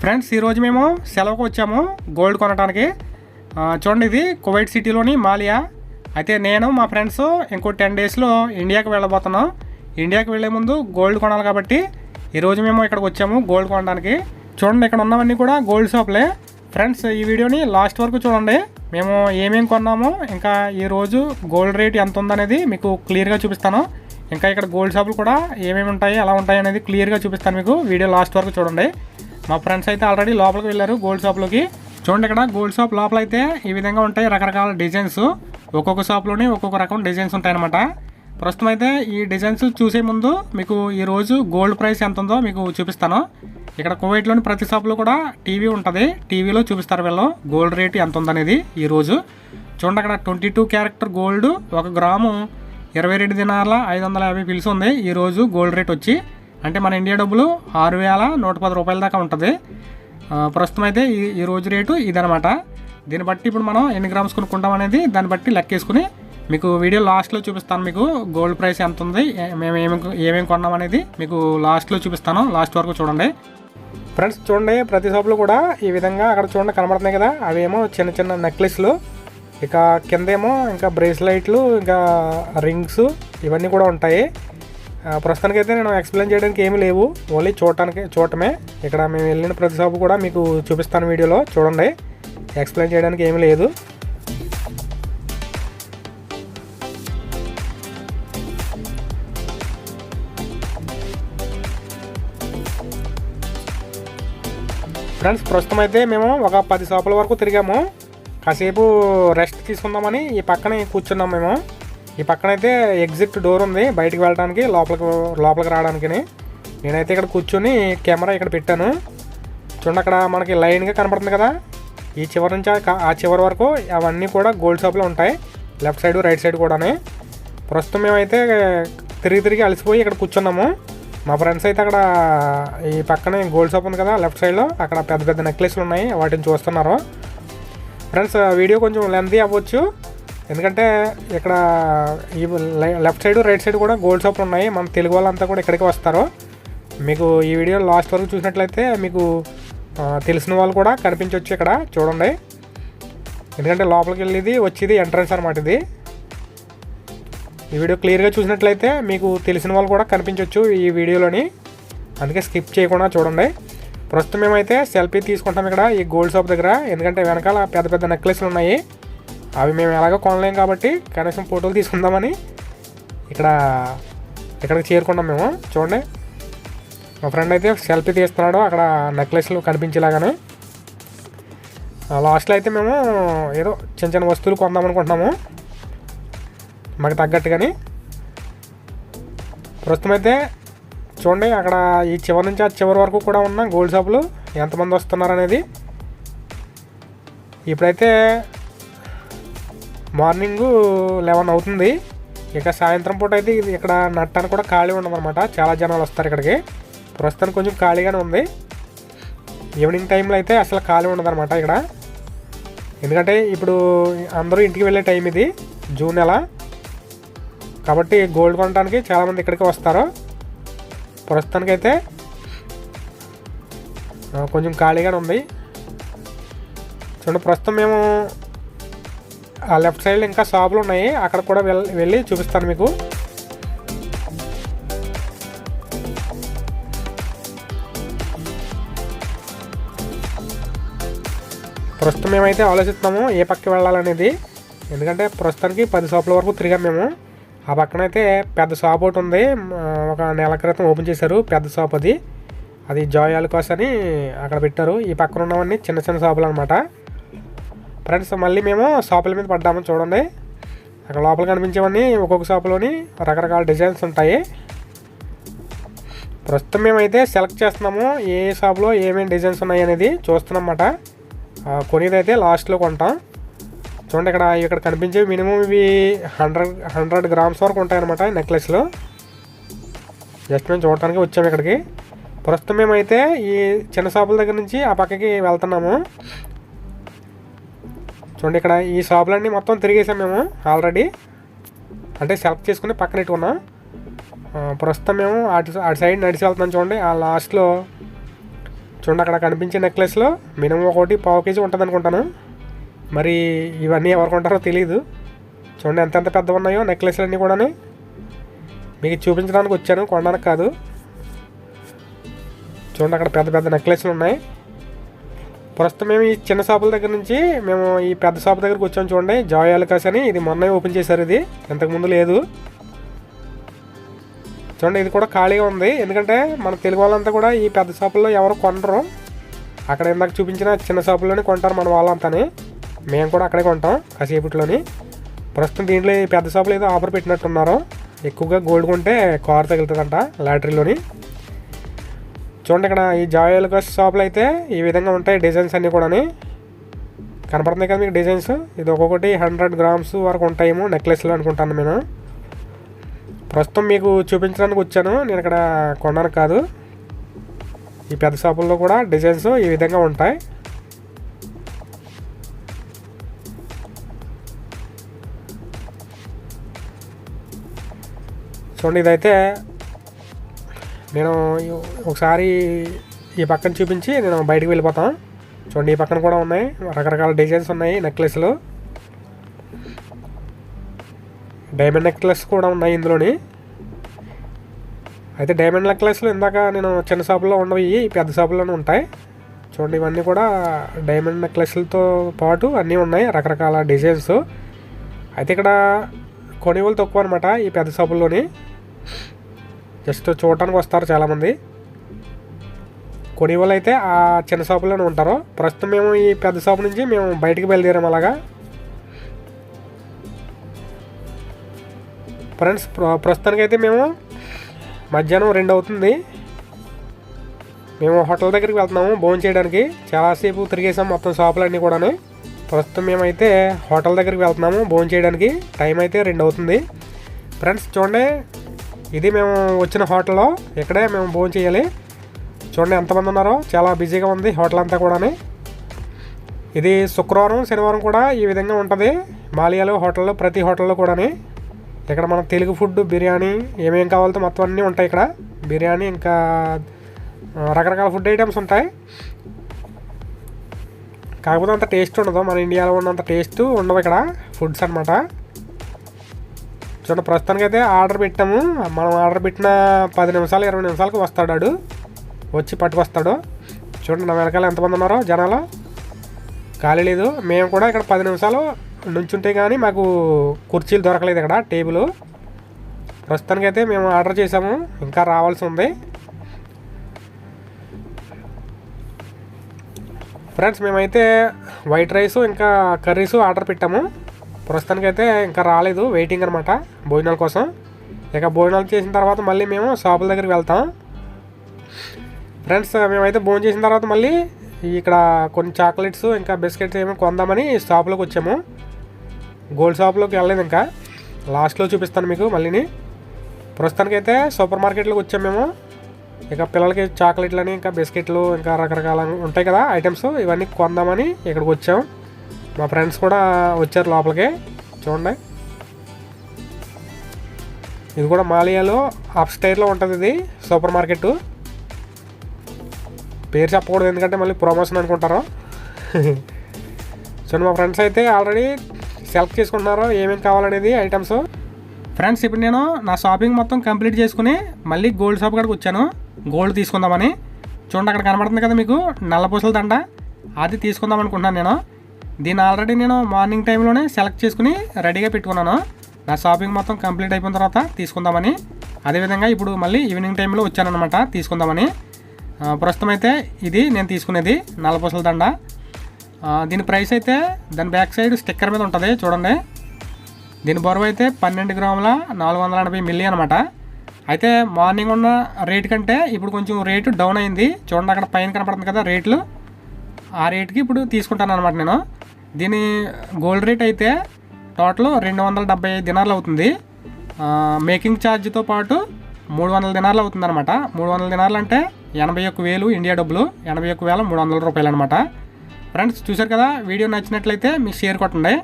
Friends ఈరోజు మేము సెలవుకు వచ్చాము గోల్డ్ కొనడానికి చూడండి ఇది కువైట్ సిటీలోని మాలియా. అయితే నేను మా ఫ్రెండ్స్ ఇంకో టెన్ డేస్లో ఇండియాకి వెళ్ళబోతున్నాం. ఇండియాకి వెళ్ళే ముందు గోల్డ్ కొనాలి కాబట్టి ఈరోజు మేము ఇక్కడికి వచ్చాము గోల్డ్ కొనడానికి చూడండి ఇక్కడ ఉన్నవన్నీ కూడా గోల్డ్ షాప్లే. ఫ్రెండ్స్ ఈ వీడియోని లాస్ట్ వరకు చూడండి. మేము ఏమేమి కొన్నాము ఇంకా ఈరోజు గోల్డ్ రేట్ ఎంత ఉందనేది మీకు క్లియర్గా చూపిస్తాను. ఇంకా ఇక్కడ గోల్డ్ షాపులు కూడా ఏమేమి ఉంటాయి ఎలా ఉంటాయి అనేది క్లియర్గా చూపిస్తాను మీకు. వీడియో లాస్ట్ వరకు చూడండి. మా ఫ్రెండ్స్ అయితే ఆల్రెడీ లోపలికి వెళ్ళారు గోల్డ్ షాప్లోకి. చూడండి ఇక్కడ గోల్డ్ షాప్ లోపల అయితే ఈ విధంగా ఉంటాయి రకరకాల డిజైన్స్. ఒక్కొక్క షాప్లోనే ఒక్కొక్క రకం డిజైన్స్ ఉంటాయన్నమాట. ప్రస్తుతం అయితే ఈ డిజైన్స్ చూసే ముందు మీకు ఈరోజు గోల్డ్ ప్రైస్ ఎంత ఉందో మీకు చూపిస్తాను. ఇక్కడ కువైట్లోని ప్రతి షాప్లో కూడా టీవీ ఉంటుంది. టీవీలో చూపిస్తారు వీళ్ళు గోల్డ్ రేట్ ఎంత ఉందనేది ఈరోజు చూడండి అక్కడ ట్వంటీ టూ క్యారెక్టర్ గోల్డ్ ఒక గ్రాము ఇరవై రెండు దినాల ఐదు వందల యాభై పిలుసు ఉంది. ఈరోజు గోల్డ్ రేట్ వచ్చి అంటే మన ఇండియా డబ్బులు ఆరు వేల నూట పది రూపాయల దాకా ఉంటుంది. ప్రస్తుతం అయితే ఈ ఈ రోజు రేటు ఇదనమాట దీన్ని బట్టి ఇప్పుడు మనం ఎన్ని గ్రామ్స్ కొనుక్కుంటాం అనేది దాన్ని బట్టి లెక్కేసుకుని మీకు వీడియో లాస్ట్లో చూపిస్తాను మీకు గోల్డ్ ప్రైస్ ఎంత ఉంది మేము ఏమేమి ఏమేమి కొన్నాం అనేది మీకు లాస్ట్లో చూపిస్తాను లాస్ట్ వరకు చూడండి. ఫ్రెండ్స్ చూడండి ప్రతి షాప్లో కూడా ఈ విధంగా అక్కడ చూడండి కనబడుతున్నాయి కదా అవేమో చిన్న చిన్న నెక్లెస్లు ఇక కిందేమో ఇంకా బ్రేస్లైట్లు ఇంకా రింగ్స్ ఇవన్నీ కూడా ఉంటాయి. ప్రస్తుతానికైతే నేను ఎక్స్ప్లెయిన్ చేయడానికి ఏమీ లేవు. ఓన్లీ చూడటానికి చూడటమే. ఇక్కడ మేము వెళ్ళిన ప్రతి షాపు కూడా మీకు చూపిస్తాను వీడియోలో. చూడండి. ఎక్స్ప్లెయిన్ చేయడానికి ఏమీ లేదు. ఫ్రెండ్స్ ప్రస్తుతం అయితే మేము ఒక పది షాపుల వరకు తిరిగాము. కాసేపు రెస్ట్ తీసుకుందామని ఈ పక్కనే కూర్చున్నాం మేము. ఈ పక్కన అయితే ఎగ్జిట్ డోర్ ఉంది. బయటకు వెళ్ళడానికి లోపలికి లోపలికి రావడానికి నేనైతే ఇక్కడ కూర్చొని కెమెరా ఇక్కడ పెట్టాను. చూడండి అక్కడ మనకి లైన్గా కనపడుతుంది కదా? ఈ చివరి నుంచి ఆ ఆ చివరి వరకు అవన్నీ కూడా గోల్డ్ షాప్లో ఉంటాయి. లెఫ్ట్ సైడ్ రైట్ సైడ్ కూడానే. ప్రస్తుతం మేమైతే తిరిగి తిరిగి అలసిపోయి ఇక్కడ కూర్చున్నాము. మా ఫ్రెండ్స్ అయితే అక్కడ ఈ పక్కనే గోల్డ్ షాప్ ఉంది కదా లెఫ్ట్ సైడ్లో అక్కడ పెద్ద పెద్ద నెక్లెస్లు ఉన్నాయి వాటిని చూస్తున్నారు. ఫ్రెండ్స్ వీడియో కొంచెం లెంతీ అవ్వచ్చు. ఎందుకంటే ఇక్కడ ఈ లెఫ్ట్ సైడ్ రైట్ సైడ్ కూడా గోల్డ్ షాప్లు ఉన్నాయి. మన తెలుగు వాళ్ళంతా కూడా ఇక్కడికి వస్తారు. మీకు ఈ వీడియో లాస్ట్ వరకు చూసినట్లయితే మీకు తెలిసిన వాళ్ళు కూడా కనిపించవచ్చు ఇక్కడ. చూడండి. ఎందుకంటే లోపలికి వెళ్ళేది వచ్చేది ఎంట్రన్స్ అనమాట ఇది. ఈ వీడియో క్లియర్గా చూసినట్లయితే మీకు తెలిసిన వాళ్ళు కూడా కనిపించవచ్చు ఈ వీడియోలోని. అందుకే స్కిప్ చేయకుండా చూడండి. ప్రస్తుతం మేమైతే సెల్ఫీ తీసుకుంటాం ఇక్కడ ఈ గోల్డ్ షాప్ దగ్గర. ఎందుకంటే వెనకాల పెద్ద పెద్ద నెక్లెస్లు ఉన్నాయి. అవి మేము ఎలాగో కొనలేం కాబట్టి కనీసం ఫోటోలు తీసుకుందామని ఇక్కడ ఇక్కడికి చేరుకున్నాం మేము. చూడండి. మా ఫ్రెండ్ అయితే సెల్ఫీ తీస్తున్నాడు. అక్కడ నెక్లెస్లు కనిపించేలాగానే. లాస్ట్లో అయితే మేము ఏదో చిన్న చిన్న వస్తువులు కొందాం అనుకుంటున్నాము. మాకు తగ్గట్టుగాని. ప్రస్తుతం అయితే చూడండి అక్కడ ఈ చివరి నుంచి ఆ చివరి వరకు కూడా ఉన్న గోల్డ్ షాపులు ఎంతమంది వస్తున్నారు అనేది ఇప్పుడైతే మార్నింగ్ లెవెన్ అవుతుంది. ఇక సాయంత్రం పూట అయితే ఇది ఇక్కడ నట్టానికి కూడా ఖాళీ ఉండదన్నమాట. చాలా జనాలు వస్తారు ఇక్కడికి. ప్రస్తుతానికి కొంచెం ఖాళీగానే ఉంది. ఈవినింగ్ టైంలో అయితే అసలు ఖాళీ ఉండదన్నమాట ఇక్కడ. ఎందుకంటే ఇప్పుడు అందరూ ఇంటికి వెళ్ళే టైం ఇది జూన్ నెల. కాబట్టి గోల్డ్ కొనడానికి చాలామంది ఇక్కడికి వస్తారు. ప్రస్తుతానికైతే కొంచెం ఖాళీగానే ఉంది. చూడండి ప్రస్తుతం మేము ఆ లెఫ్ట్ సైడ్ ఇంకా షాపులు ఉన్నాయి. అక్కడ కూడా వెళ్ళి చూపిస్తాను మీకు. ప్రస్తుతం మేమైతే ఆలోచిస్తున్నాము ఏ పక్కకి వెళ్ళాలనేది. ఎందుకంటే ప్రస్తుతానికి పది షాపుల వరకు తిరిగాం మేము. ఆ పక్కన అయితే పెద్ద షాప్ ఒకటి ఉంది. ఒక నెల క్రితం ఓపెన్ చేశారు పెద్ద షాప్ అది. అది జాయ్ ఆలుకాస్ అని అక్కడ పెట్టారు. ఈ పక్కన ఉన్నవన్నీ చిన్న చిన్న షాపులు అనమాట ఫ్రెండ్స్ మళ్ళీ మేము షాపుల మీద పడ్డాము చూడండి. అక్కడ లోపల కనిపించేవన్నీ ఒక్కొక్క షాపులోని రకరకాల డిజైన్స్ ఉంటాయి. ప్రస్తుతం మేమైతే సెలెక్ట్ చేస్తున్నాము ఏ షాప్లో ఏమేమి డిజైన్స్ ఉన్నాయి అనేది చూస్తున్నామన్నమాట. కొనేదైతే లాస్ట్లో కొంటాం. చూడండి ఇక్కడ ఇక్కడ కనిపించేవి మినిమం ఇవి హండ్రెడ్ హండ్రెడ్ గ్రామ్స్ వరకు ఉంటాయన్నమాట నెక్లెస్లు జస్ట్ మేము చూడటానికి వచ్చాము ఇక్కడికి. ప్రస్తుతం మేమైతే ఈ చిన్న షాపుల దగ్గర నుంచి ఆ పక్కకి వెళ్తున్నాము. చూడండి ఇక్కడ ఈ షాపులన్నీ మొత్తం తిరిగేసాం మేము ఆల్రెడీ అంటే సెలెక్ట్ చేసుకుని పక్కన పెట్టుకున్నాం. ప్రస్తుతం మేము అటు అటు సైడ్ నడిచి వెళ్తున్నాం చూడండి. ఆ లాస్ట్లో చూడండి అక్కడ కనిపించే నెక్లెస్లో మినిమం ఒకటి పావు కేజీ ఉంటుంది అనుకుంటాను. మరి ఇవన్నీ ఎవరు కొంటారో తెలియదు చూడండి ఎంత ఎంత ఉన్నాయో నెక్లెస్లన్నీ కూడా మీకు చూపించడానికి వచ్చాను కొనడానికి కాదు. చూడండి అక్కడ పెద్ద పెద్ద నెక్లెస్లు ఉన్నాయి. ప్రస్తుతం మేము ఈ చిన్న షాపుల దగ్గర నుంచి మేము ఈ పెద్ద షాప్ దగ్గరకు వచ్చాము చూడండి. జాయ్ అలకాస్ అని ఇది మొన్నే ఓపెన్ చేశారు ఇది. ఇంతకుముందు లేదు. చూడండి ఇది కూడా ఖాళీగా ఉంది. ఎందుకంటే మన తెలుగు వాళ్ళంతా కూడా ఈ పెద్ద షాపుల్లో ఎవరు కొనరు. అక్కడ ఇందాక చూపించిన చిన్న షాపుల్లోనే కొంటారు మన వాళ్ళంతాని. మేము కూడా అక్కడే కొంటాం కాసేపట్లోని. ప్రస్తుతం దీంట్లో ఈ పెద్ద షాపులు ఏదో ఆఫర్ పెట్టినట్టున్నారు. ఎక్కువగా గోల్డ్ కొంటే కార్ తగులుతుందంట లాటరీలోని. చూడండి ఇక్కడ ఈ జాయల్ గస్ షాపులు అయితే ఈ విధంగా ఉంటాయి డిజైన్స్ అన్నీ కూడా కనపడుతున్నాయి కదా మీకు డిజైన్స్? ఇది ఒక్కొక్కటి హండ్రెడ్ గ్రామ్స్ వరకు ఉంటాయేమో నెక్లెస్లు అనుకుంటాను నేను. ప్రస్తుతం మీకు చూపించడానికి వచ్చాను. నేను ఇక్కడ కొనడానికి కాదు. ఈ పెద్ద షాపుల్లో కూడా డిజైన్స్ ఈ విధంగా ఉంటాయి. చూడండి ఇదైతే నేను ఒకసారి ఈ పక్కన చూపించి నేను బయటకు వెళ్ళిపోతాను చూడండి ఈ పక్కన కూడా ఉన్నాయి. రకరకాల డిజైన్స్ ఉన్నాయి నెక్లెస్లు. డైమండ్ నెక్లెస్ కూడా ఉన్నాయి ఇందులోని. అయితే డైమండ్ నెక్లెస్లు ఇందాక నేను చిన్న షాపులో ఉండవి ఈ పెద్ద షాపులోనే ఉంటాయి. చూడండి ఇవన్నీ కూడా డైమండ్ నెక్లెస్లతో పాటు అన్నీ ఉన్నాయి రకరకాల డిజైన్స్. అయితే ఇక్కడ కొనుగోలు తక్కువ అనమాట ఈ పెద్ద షాపుల్లోని. జస్ట్ చూడటానికి వస్తారు చాలామంది. కొనుగోలు అయితే ఆ చిన్న షాపులోనే ఉంటారు. ప్రస్తుతం మేము ఈ పెద్ద షాపు నుంచి మేము బయటికి బయలుదేరాము అలాగా. ఫ్రెండ్స్ ప్ర- ప్రస్తుతానికైతే మేము మధ్యాహ్నం రెండు అవుతుంది. మేము హోటల్ దగ్గరికి వెళ్తున్నాము భోజనం చేయడానికి. చాలాసేపు తిరిగేసాం మొత్తం షాపులన్నీ కూడాను. ప్రస్తుతం మేమైతే హోటల్ దగ్గరికి వెళ్తున్నాము భోజనం చేయడానికి. టైం అయితే రెండు అవుతుంది. ఫ్రెండ్స్ చూడండి ఇది మేము వచ్చిన హోటల్లో. ఇక్కడే మేము భోజనం చేయాలి. చూడండి ఎంతమంది ఉన్నారో. చాలా బిజీగా ఉంది హోటల్ అంతా కూడాని. ఇది శుక్రవారం శనివారం కూడా ఈ విధంగా ఉంటుంది. మాలియాలో హోటల్లో ప్రతి హోటల్లో కూడాని. ఇక్కడ మన తెలుగు ఫుడ్ బిర్యానీ ఏమేం కావాలో మొత్తం అన్నీ ఉంటాయి ఇక్కడ. బిర్యానీ ఇంకా రకరకాల ఫుడ్ ఐటమ్స్ ఉంటాయి. కాకపోతే అంత టేస్ట్ ఉండదు. మన ఇండియాలో ఉన్నంత టేస్ట్ ఉండదు ఇక్కడ. ఫుడ్స్ అనమాట చూడండి ప్రస్తుతానికైతే ఆర్డర్ పెట్టాము. మనం ఆర్డర్ పెట్టిన పది నిమిషాలు ఇరవై నిమిషాలకు వస్తాడు వాడు వచ్చి పట్టుకొస్తాడు. చూడండి నా వెనకాల ఎంతమంది ఉన్నారో జనాలు. ఖాళీ లేదు. మేము కూడా ఇక్కడ పది నిమిషాలు నుంచుంటే కానీ మాకు కుర్చీలు దొరకలేదు ఇక్కడ టేబుల్. ప్రస్తుతానికైతే మేము ఆర్డర్ చేసాము ఇంకా రావాల్సి ఉంది. ఫ్రెండ్స్ మేమైతే వైట్ రైస్ ఇంకా కర్రీస్ ఆర్డర్ పెట్టాము. ప్రస్తుతానికైతే ఇంకా రాలేదు వెయిటింగ్ అనమాట భోజనాల కోసం. ఇక భోజనాలు చేసిన తర్వాత మళ్ళీ మేము షాపుల దగ్గరికి వెళ్తాం. ఫ్రెండ్స్ మేమైతే భోజనం చేసిన తర్వాత మళ్ళీ ఇక్కడ కొన్ని చాక్లెట్స్ ఇంకా బిస్కెట్స్ ఏమో కొందామని షాప్లోకి వచ్చాము. గోల్డ్ షాప్లోకి వెళ్ళలేదు ఇంకా. లాస్ట్లో చూపిస్తాను మీకు మళ్ళీని. ప్రస్తుతానికైతే సూపర్ మార్కెట్లోకి వచ్చాము మేము. ఇక పిల్లలకి చాక్లెట్లని ఇంకా బిస్కెట్లు ఇంకా రకరకాల ఉంటాయి కదా ఐటమ్స్ ఇవన్నీ కొందామని ఇక్కడికి వచ్చాం. మా ఫ్రెండ్స్ కూడా వచ్చారు లోపలికి. చూడండి. ఇది కూడా మాలియాలో అప్ స్టైర్లో ఉంటుంది ఇది సూపర్ మార్కెట్. పేరు చెప్పకూడదు ఎందుకంటే మళ్ళీ ప్రమోషన్ అనుకుంటారు. సో మా ఫ్రెండ్స్ అయితే ఆల్రెడీ సెలెక్ట్ చేసుకుంటున్నారు ఏమేమి కావాలనేది ఐటమ్స్. ఫ్రెండ్స్ ఇప్పుడు నేను నా షాపింగ్ మొత్తం కంప్లీట్ చేసుకుని మళ్ళీ గోల్డ్ షాప్ కాడికి వచ్చాను. గోల్డ్ తీసుకుందామని. చూడండి అక్కడ కనబడుతుంది కదా మీకు నల్లపూసల దండ. అది తీసుకుందాం అనుకుంటున్నాను నేను. దీన్ని ఆల్రెడీ నేను మార్నింగ్ టైంలోనే సెలెక్ట్ చేసుకుని రెడీగా పెట్టుకున్నాను. నా షాపింగ్ మొత్తం కంప్లీట్ అయిపోయిన తర్వాత తీసుకుందామని. అదేవిధంగా ఇప్పుడు మళ్ళీ ఈవినింగ్ టైంలో వచ్చానమాట తీసుకుందామని. ప్రస్తుతం అయితే ఇది నేను తీసుకునేది నల్లపూసల దండ. దీని ప్రైస్ అయితే దాని బ్యాక్ సైడ్ స్టిక్కర్ మీద ఉంటుంది చూడండి. దీని బరువు అయితే పన్నెండు గ్రాముల నాలుగు వందల ఎనభై మిల్లీ అనమాట అయితే మార్నింగ్ ఉన్న రేట్ కంటే ఇప్పుడు కొంచెం రేటు డౌన్ అయింది. చూడండి అక్కడ పైన కనపడుతుంది కదా రేట్లు ఆ రేట్కి ఇప్పుడు తీసుకుంటాను అనమాట నేను. దీని గోల్డ్ రేట్ అయితే టోటల్ రెండు వందల డెబ్బై ఐదు దినాలు అవుతుంది. మేకింగ్ ఛార్జ్తో పాటు మూడు వందల దినాలు అవుతుంది అనమాట మూడు వందల దినాలు అంటే ఎనభై ఒక్క వేలు ఇండియా డబ్బులు ఎనభై ఒక్క వేల మూడు వందల రూపాయలు అనమాట ఫ్రెండ్స్ చూశారు కదా? వీడియో నచ్చినట్లయితే మీకు షేర్ కొట్టండి.